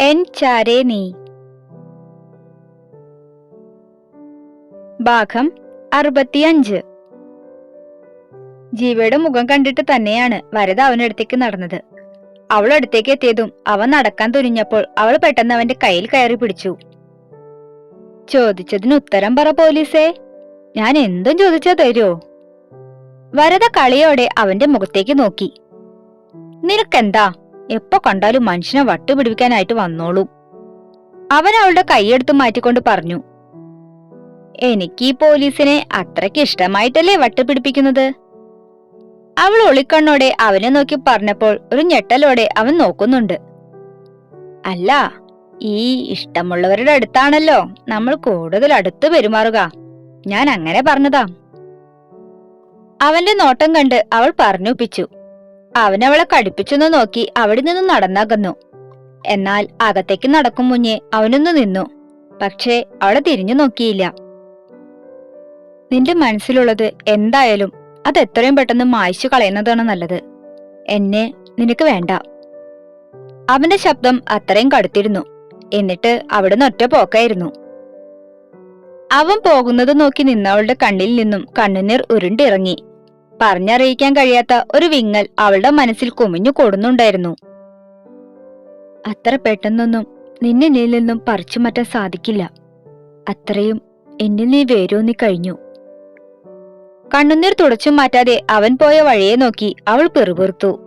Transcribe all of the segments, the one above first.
N ചാരേ നീ. ഭാഗം അറുപത്തിയഞ്ച്. ജീവയുടെ മുഖം കണ്ടിട്ട് തന്നെയാണ് വരദ അവനടുത്തേക്ക് നടന്നത്. അവൾ അടുത്തേക്ക് എത്തിയതും അവൻ നടക്കാൻ തുനിഞ്ഞപ്പോൾ അവൾ പെട്ടെന്ന് അവന്റെ കയ്യിൽ കയറി പിടിച്ചു. ചോദിച്ചതിന് ഉത്തരം പറ പോലീസേ. ഞാൻ എന്തും ചോദിച്ചാ തരുമോ വരദ കളിയോടെ അവന്റെ മുഖത്തേക്ക് നോക്കി. നിനക്കെന്താ? എപ്പോ കണ്ടാലും മനുഷ്യനെ വട്ടുപിടിപ്പിക്കാനായിട്ട് വന്നോളും. അവൻ അവളുടെ കൈയെടുത്ത് മാറ്റിക്കൊണ്ട് പറഞ്ഞു എനിക്ക് ഈ പോലീസിനെ അത്രയ്ക്ക് ഇഷ്ടമായിട്ടല്ലേ വട്ടുപിടിപ്പിക്കുന്നത്? അവൾ ഒളിക്കണ്ണോടെ അവനെ നോക്കി പറഞ്ഞപ്പോൾ ഒരു ഞെട്ടലോടെ അവൻ നോക്കുന്നുണ്ട്. അല്ല ഈ ഇഷ്ടമുള്ളവരുടെ അടുത്താണല്ലോ നമ്മൾ കൂടുതൽ അടുത്ത് പെരുമാറുക. ഞാൻ അങ്ങനെ പറഞ്ഞതാ. അവന്റെ നോട്ടം കണ്ട് അവൾ പറഞ്ഞൊപ്പിച്ചു അവനവളെ കടുപ്പിച്ചൊന്ന് നോക്കി അവിടെ നിന്ന് നടന്നകന്നു. എന്നാൽ അകത്തേക്ക് നടക്കും മുന്നേ അവനൊന്ന് നിന്നു. പക്ഷേ അവളെ തിരിഞ്ഞു നോക്കിയില്ല. നിന്റെ മനസ്സിലുള്ളത് എന്തായാലും അത് എത്രയും പെട്ടെന്ന് മായ്ച്ചു കളയുന്നതാണ് നല്ലത്. എന്നെ നിനക്ക് വേണ്ട. അവന്റെ ശബ്ദം അത്രയും കടുത്തിരുന്നു. എന്നിട്ട് അവിടുന്ന് ഒറ്റ പോക്കായിരുന്നു. അവൻ പോകുന്നത് നോക്കി നിന്നവളുടെ കണ്ണിൽ നിന്നും കണ്ണുനീർ ഉരുണ്ടിറങ്ങി. പറഞ്ഞറിയിക്കാൻ കഴിയാത്ത ഒരു വിങ്ങൽ അവളുടെ മനസ്സിൽ കുമിഞ്ഞു കൊടുന്നുണ്ടായിരുന്നു. അത്ര പെട്ടെന്നൊന്നും നിന്നെ നീ നിന്നും പറിച്ചു മാറ്റാൻ സാധിക്കില്ല. അത്രയും എന്നിൽ നീ വേരൂന്നി കഴിഞ്ഞു. കണ്ണുനീർ തുടച്ചു മാറ്റാതെ അവൻ പോയ വഴിയെ നോക്കി അവൾ പെറുപെറുത്തു.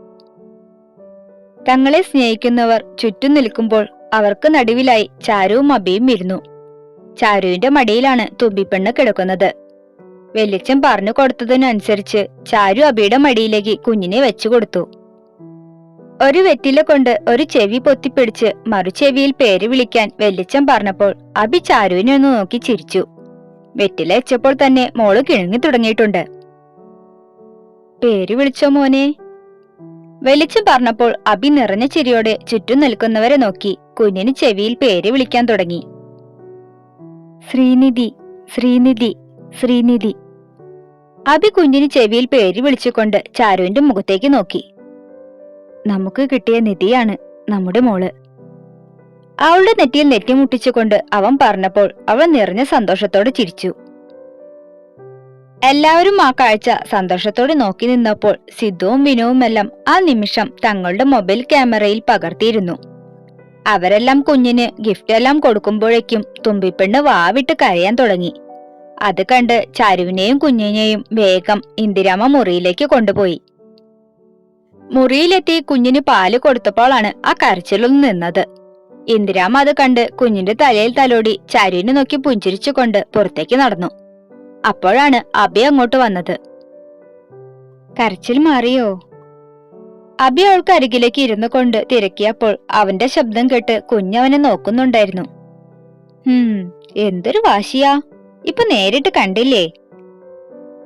തങ്ങളെ സ്നേഹിക്കുന്നവർ ചുറ്റും നിൽക്കുമ്പോൾ അവർക്ക് നടുവിലായി ചാരുവും അബിയും ഇരുന്നു. ചാരുവിന്റെ മടിയിലാണ് തുമ്പിപ്പെണ്ണ് കിടക്കുന്നത്. വെല്ലിച്ചൻ പറഞ്ഞു കൊടുത്തതിനനുസരിച്ച് ചാരു അബിയുടെ മടിയിലേക്ക് കുഞ്ഞിനെ വെച്ചു കൊടുത്തു. ഒരു വെറ്റില കൊണ്ട് ഒരു ചെവി പൊത്തിപ്പിടിച്ച് മറുചെവിയിൽ പേര് വിളിക്കാൻ വെല്ലിച്ചൻ പറഞ്ഞപ്പോൾ അബി ചാരുവിനെ ഒന്ന് നോക്കി ചിരിച്ചു. വെറ്റില വെച്ചപ്പോൾ തന്നെ മോൾ കിഴങ്ങി തുടങ്ങിയിട്ടുണ്ട്. പേര് വിളിച്ചോ മോനെ? വെളിച്ചം പറഞ്ഞപ്പോൾ അബി നിറഞ്ഞ ചിരിയോടെ ചുറ്റും നിൽക്കുന്നവരെ നോക്കി കുഞ്ഞിന് ചെവിയിൽ പേര് വിളിക്കാൻ തുടങ്ങി. ശ്രീനിധി ശ്രീനിധി ശ്രീനിധി. അബി കുഞ്ഞിന് ചെവിയിൽ പേര് വിളിച്ചുകൊണ്ട് ചാരുവിന്റെ മുഖത്തേക്ക് നോക്കി. നമുക്ക് കിട്ടിയ നിധിയാണ് നമ്മുടെ മോൾ. അവളുടെ നെറ്റിയിൽ നെറ്റിമുട്ടിച്ചുകൊണ്ട് അവൻ പറഞ്ഞപ്പോൾ അവൾ നിറഞ്ഞ സന്തോഷത്തോടെ ചിരിച്ചു. എല്ലാവരും ആ കാഴ്ച സന്തോഷത്തോടെ നോക്കി നിന്നപ്പോൾ സിദ്ധുവും വിനുവും എല്ലാം ആ നിമിഷം തങ്ങളുടെ മൊബൈൽ ക്യാമറയിൽ പകർത്തിയിരുന്നു. അവരെല്ലാം കുഞ്ഞിന് ഗിഫ്റ്റ് എല്ലാം കൊടുക്കുമ്പോഴേക്കും തുമ്പിപ്പെണ്ണ് വാവിട്ട് കരയാൻ തുടങ്ങി. അത് കണ്ട് ചാരുവിനെയും കുഞ്ഞിനെയും വേഗം ഇന്ദിരാമ മുറിയിലേക്ക് കൊണ്ടുപോയി. മുറിയിലെത്തി കുഞ്ഞിന് പാൽ കൊടുത്തപ്പോഴാണ് ആ കരച്ചിലൊന്ന് നിന്നത്. ഇന്ദിരാമ അത് കണ്ട് കുഞ്ഞിന്റെ തലയിൽ തലോടി ചാരുവിനെ നോക്കി പുഞ്ചിരിച്ചുകൊണ്ട് പുറത്തേക്ക് നടന്നു. അപ്പോഴാണ് അബി അങ്ങോട്ട് വന്നത്. കരച്ചിൽ മാറിയോ? അബി അവൾക്ക് അരികിലേക്ക് ഇരുന്നു കൊണ്ട് തിരക്കിയപ്പോൾ അവന്റെ ശബ്ദം കേട്ട് കുഞ്ഞവനെ നോക്കുന്നുണ്ടായിരുന്നു. ഹും എന്തൊരു വാശിയാ? ഇപ്പൊ നേരിട്ട് കണ്ടില്ലേ?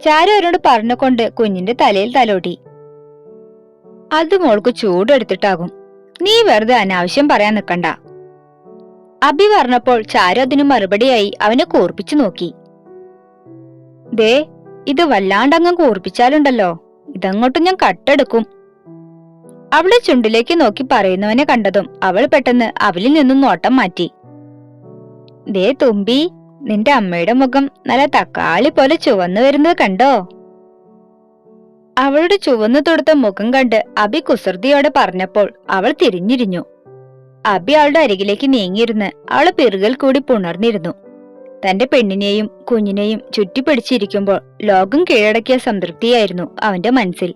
ചാരു അവരോട് പറഞ്ഞുകൊണ്ട് കുഞ്ഞിന്റെ തലയിൽ തലോടി അത് മോൾക്ക് ചൂടെടുത്തിട്ടാകും. നീ വെറുതെ അനാവശ്യം പറയാൻ നിൽക്കണ്ട. അബി പറഞ്ഞപ്പോൾ ചാരു അതിനു മറുപടിയായി അവനെ കൂർപ്പിച്ചു നോക്കി. ദേ ഇത് വല്ലാണ്ടങ്ങ് കൂർപ്പിച്ചാലുണ്ടല്ലോ. ഇതങ്ങോട്ട് ഞാൻ കട്ടെടുക്കും. അവളെ ചുണ്ടിലേക്ക് നോക്കി പറയുന്നവനെ കണ്ടതും അവൾ പെട്ടെന്ന് അവളിൽ നിന്നും നോട്ടം മാറ്റി. ദേ തുമ്പി നിന്റെ അമ്മയുടെ മുഖം നല്ല തക്കാളി പോലെ ചുവന്നു വരുന്നത് കണ്ടോ? അവളുടെ ചുവന്നു തൊടുത്ത മുഖം കണ്ട് അബി കുസൃതിയോടെ പറഞ്ഞപ്പോൾ അവൾ തിരിഞ്ഞിരിഞ്ഞു. അബി അവളുടെ അരികിലേക്ക് നീങ്ങിയിരുന്ന് അവളെ പിറുകൽ കൂടി പുണർന്നിരുന്നു. തന്റെ പെണ്ണിനെയും കുഞ്ഞിനെയും ചുറ്റിപ്പിടിച്ചിരിക്കുമ്പോൾ ലോകം കീഴടക്കിയ സംതൃപ്തിയായിരുന്നു അവന്റെ മനസ്സിൽ.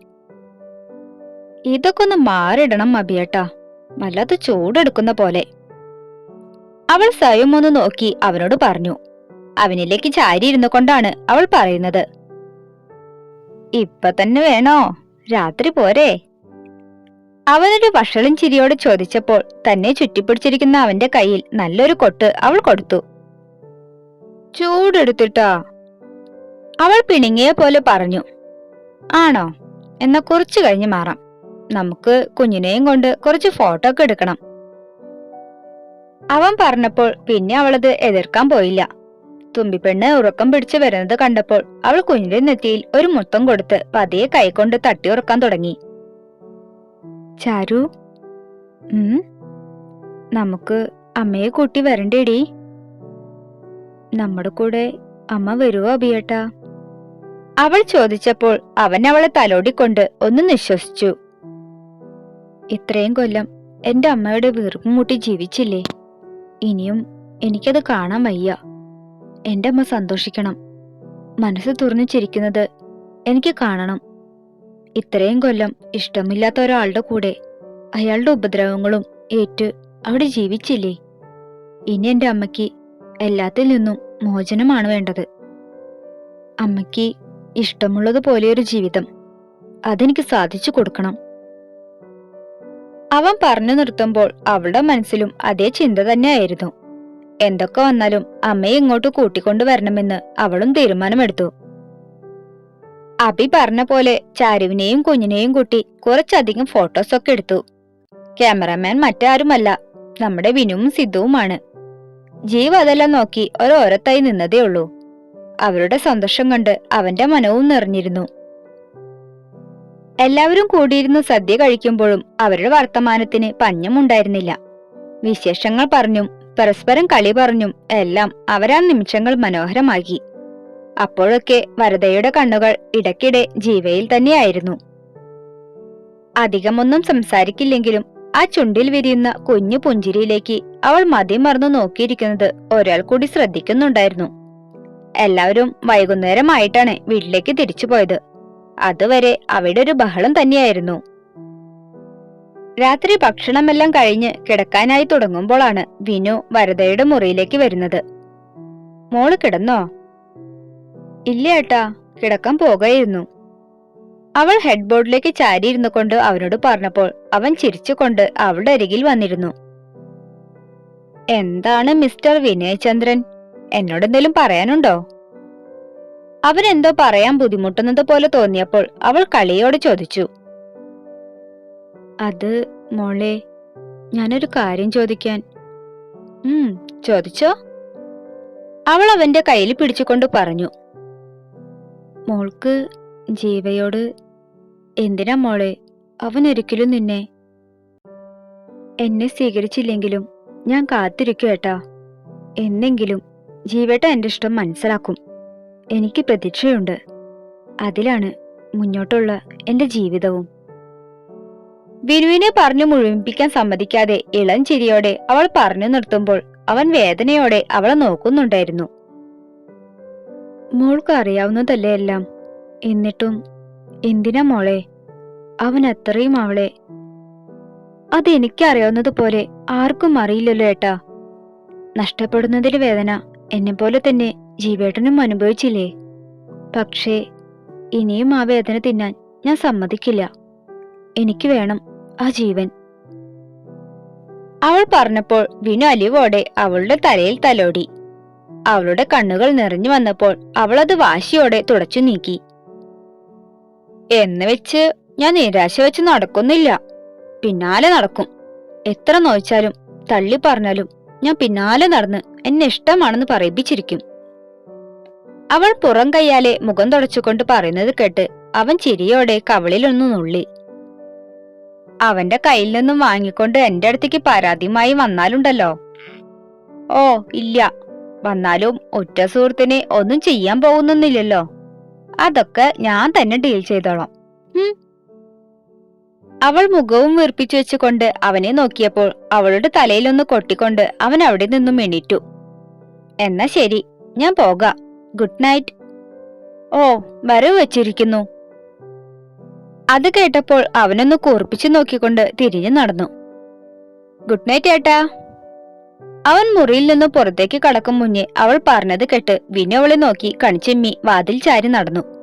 ഇതൊക്കെ ഒന്ന് മാറിടണം അബിയേട്ടാ. വല്ലാത്ത ചൂടെടുക്കുന്ന പോലെ. അവൾ സ്വയം ഒന്ന് നോക്കി അവനോട് പറഞ്ഞു. അവനിലേക്ക് ചാരി ഇരുന്നു കൊണ്ടാണ് അവൾ പറയുന്നത്. ഇപ്പൊ തന്നെ വേണോ? രാത്രി പോരെ. അവനൊരു വഷളും ചിരിയോട് ചോദിച്ചപ്പോൾ തന്നെ ചുറ്റിപ്പിടിച്ചിരിക്കുന്ന അവന്റെ കയ്യിൽ നല്ലൊരു കൊട്ട് അവൾ കൊടുത്തു. ചൂടെടുത്തിട്ടാ? അവൾ പിണുങ്ങിയ പോലെ പറഞ്ഞു. ആണോ? എന്നാ കുറച്ചു കഴിഞ്ഞ് മാറാം. നമുക്ക് കുഞ്ഞിനെയും കൊണ്ട് കുറച്ച് ഫോട്ടോ ഒക്കെ എടുക്കണം. അവൻ പറഞ്ഞപ്പോൾ പിന്നെ അവളത് എതിർക്കാൻ പോയില്ല. തുമ്പിപ്പെണ്ണ് ഉറക്കം പിടിച്ചു വരുന്നത് കണ്ടപ്പോൾ അവൾ കുഞ്ഞിന്റെ നെറ്റിയിൽ ഒരു മുത്തം കൊടുത്ത് പതിയെ കൈകൊണ്ട് തട്ടി ഉറക്കാൻ തുടങ്ങി. ചാരു നമുക്ക് അമ്മയെ കൂട്ടി വരണ്ടേടി. നമ്മുടെ കൂടെ അമ്മ വരുവോ അഭിയേട്ടാ? അവൾ ചോദിച്ചപ്പോൾ അവൻ അവളെ തലോടിക്കൊണ്ട് ഒന്ന് നിശ്വസിച്ചു. ഇത്രയും കൊല്ലം എന്റെ അമ്മയുടെ വീർപ്പും മുട്ടി ജീവിച്ചില്ലേ? ഇനിയും എനിക്കത് കാണാൻ വയ്യ. എന്റെ അമ്മ സന്തോഷിക്കണം. മനസ്സ് തുറന്നു ചിരിക്കുന്നത് എനിക്ക് കാണണം. ഇത്രയും കൊല്ലം ഇഷ്ടമില്ലാത്ത ഒരാളുടെ കൂടെ അയാളുടെ ഉപദ്രവങ്ങളും ഏറ്റ് അവിടെ ജീവിച്ചില്ലേ? ഇനി എന്റെ അമ്മയ്ക്ക് എല്ലാത്തിൽ നിന്നും മോചനമാണ് വേണ്ടത്. അമ്മയ്ക്ക് ഇഷ്ടമുള്ളതുപോലെയൊരു ജീവിതം അതെനിക്ക് സാധിച്ചു കൊടുക്കണം. അവൻ പറഞ്ഞു നിർത്തുമ്പോൾ അവളുടെ മനസ്സിലും അതേ ചിന്ത തന്നെയായിരുന്നു. എന്തൊക്കെ വന്നാലും അമ്മയെ ഇങ്ങോട്ട് കൂട്ടിക്കൊണ്ടു വരണമെന്ന് അവളും തീരുമാനമെടുത്തു. അബി പറഞ്ഞ പോലെ ചാരുവിനെയും കുഞ്ഞിനെയും കൂട്ടി കുറച്ചധികം ഫോട്ടോസൊക്കെ എടുത്തു. ക്യാമറാമാൻ മറ്റാരുമല്ല നമ്മുടെ വിനുവും സിദ്ധുവുമാണ്. ജീവ് അതെല്ലാം നോക്കി ഒരോരത്തായി നിന്നതേ ഉള്ളൂ. അവരുടെ സന്തോഷം കണ്ട് അവന്റെ മനവും നിറഞ്ഞിരുന്നു. എല്ലാവരും കൂടിയിരുന്ന് സദ്യ കഴിക്കുമ്പോഴും അവരുടെ വർത്തമാനത്തിന് പഞ്ഞമുണ്ടായിരുന്നില്ല. വിശേഷങ്ങൾ പറഞ്ഞും പരസ്പരം കളി പറഞ്ഞും എല്ലാം അവരാ നിമിഷങ്ങൾ മനോഹരമാക്കി. അപ്പോഴൊക്കെ വരദയുടെ കണ്ണുകൾ ഇടയ്ക്കിടെ ജീവയിൽ തന്നെയായിരുന്നു. അധികമൊന്നും സംസാരിക്കില്ലെങ്കിലും ആ ചുണ്ടിൽ വിരിയുന്ന കുഞ്ഞു പുഞ്ചിരിയിലേക്ക് അവൾ മതിമറന്നു നോക്കിയിരിക്കുന്നത് ഒരാൾ കൂടി ശ്രദ്ധിക്കുന്നുണ്ടായിരുന്നു. എല്ലാവരും വൈകുന്നേരമായിട്ടാണ് വീട്ടിലേക്ക് തിരിച്ചുപോയത് അതുവരെ അവിടെ ഒരു ബഹളം തന്നെയായിരുന്നു. രാത്രി ഭക്ഷണമെല്ലാം കഴിഞ്ഞ് കിടക്കാനായി തുടങ്ങുമ്പോഴാണ് വിനു വരദയുടെ മുറിയിലേക്ക് വരുന്നത്. മോൾ കിടന്നോ? ഇല്ല ഏട്ടാ കിടക്കാൻ പോകായിരുന്നു. അവൾ ഹെഡ്ബോർഡിലേക്ക് ചാരിയിരുന്നു കൊണ്ട് അവനോട് പറഞ്ഞപ്പോൾ അവൻ ചിരിച്ചുകൊണ്ട് അവളുടെ അരികിൽ വന്നിരുന്നു. എന്താണ് മിസ്റ്റർ വിനയചന്ദ്രൻ? എന്നോട് എന്തെങ്കിലും പറയാനുണ്ടോ? അവനെന്തോ പറയാൻ ബുദ്ധിമുട്ടുന്നത് പോലെ തോന്നിയപ്പോൾ അവൾ കളിയോട് ചോദിച്ചു. അത് മോളെ ഞാനൊരു കാര്യം ചോദിക്കാൻ. ഉം ചോദിച്ചോ? അവൾ അവന്റെ കയ്യിൽ പിടിച്ചുകൊണ്ട് പറഞ്ഞു. മോൾക്ക് ജീവയോട് എന്തിനാ മോളെ അവൻ ഒരിക്കലും നിന്നെ എന്നെ സ്വീകരിച്ചില്ലെങ്കിലും ഞാൻ കാത്തിരിക്കും ഏട്ടാ. എന്നെങ്കിലും ജീവേട്ട എന്റെ ഇഷ്ടം മനസ്സിലാക്കും. എനിക്ക് പ്രതീക്ഷയുണ്ട്. അതിലാണ് മുന്നോട്ടുള്ള എന്റെ ജീവിതവും. വിനുവിനെ പറഞ്ഞു മുഴുമിപ്പിക്കാൻ സമ്മതിക്കാതെ ഇളം ചിരിയോടെ അവൾ പറഞ്ഞു നിർത്തുമ്പോൾ അവൻ വേദനയോടെ അവളെ നോക്കുന്നുണ്ടായിരുന്നു. മോൾക്ക് അറിയാവുന്നതല്ലേ എല്ലാം. എന്നിട്ടും എന്തിനാ മോളെ? അവൻ അത്രയും അവളെ. അതെനിക്കറിയാവുന്നത് പോലെ ആർക്കും അറിയില്ലല്ലോ ഏട്ടാ. നഷ്ടപ്പെടുന്നതിന്റെ വേദന എന്നെപ്പോലെ തന്നെ ജീവേട്ടനും അനുഭവിച്ചില്ലേ. പക്ഷേ ഇനിയും ആ വേദന തിന്നാൻ ഞാൻ സമ്മതിക്കില്ല. എനിക്ക് വേണം ആ ജീവൻ. അവൾ പറഞ്ഞപ്പോൾ വിനു അലിവോടെ അവളുടെ തലയിൽ തലോടി. അവളുടെ കണ്ണുകൾ നിറഞ്ഞു വന്നപ്പോൾ അവൾ അത് വാശിയോടെ തുടച്ചു നീക്കി. എന്ന് വെച്ച് ഞാൻ നിരാശ വെച്ച് നടക്കുന്നില്ല. പിന്നാലെ നടക്കും. എത്ര നോയിച്ചാലും തള്ളി പറഞ്ഞാലും ഞാൻ പിന്നാലെ നടന്ന് എന്നെ ഇഷ്ടമാണെന്ന് പറയിപ്പിച്ചിരിക്കും. അവൾ പുറം കയ്യാലെ മുഖം തുടച്ചുകൊണ്ട് പറയുന്നത് കേട്ട് അവൻ ചിരിയോടെ കവളിലൊന്നു നുള്ളി. അവന്റെ കയ്യിൽ നിന്നും വാങ്ങിക്കൊണ്ട് എന്റെ അടുത്തേക്ക് പരാതിയുമായി വന്നാലുണ്ടല്ലോ. ഓ ഇല്ല. വന്നാലും ഒറ്റ സുഹൃത്തിനെ ഒന്നും ചെയ്യാൻ പോകുന്നൊന്നില്ലല്ലോ അതൊക്കെ ഞാൻ തന്നെ ഡീൽ ചെയ്തോളാം. അവൾ മുഖവും വീർപ്പിച്ചു വെച്ചുകൊണ്ട് അവനെ നോക്കിയപ്പോൾ അവളുടെ തലയിലൊന്ന് കൊട്ടിക്കൊണ്ട് അവൻ അവിടെ നിന്നും എണീറ്റു. എന്നാ ശരി ഞാൻ പോകാം. Good night. ഓ വരവ് വെച്ചിരിക്കുന്നു. അത് കേട്ടപ്പോൾ അവനൊന്ന് കൂർപ്പിച്ചു നോക്കിക്കൊണ്ട് തിരിഞ്ഞു നടന്നു. ഗുഡ് നൈറ്റ് ഏട്ടാ. അവൻ മുറിയിൽ നിന്ന് പുറത്തേക്ക് കടക്കും മുന്നേ അവൾ പറഞ്ഞത് കേട്ട് വിനു അവളെ നോക്കി കണിച്ചെമ്മി വാതിൽ ചാരി നടന്നു.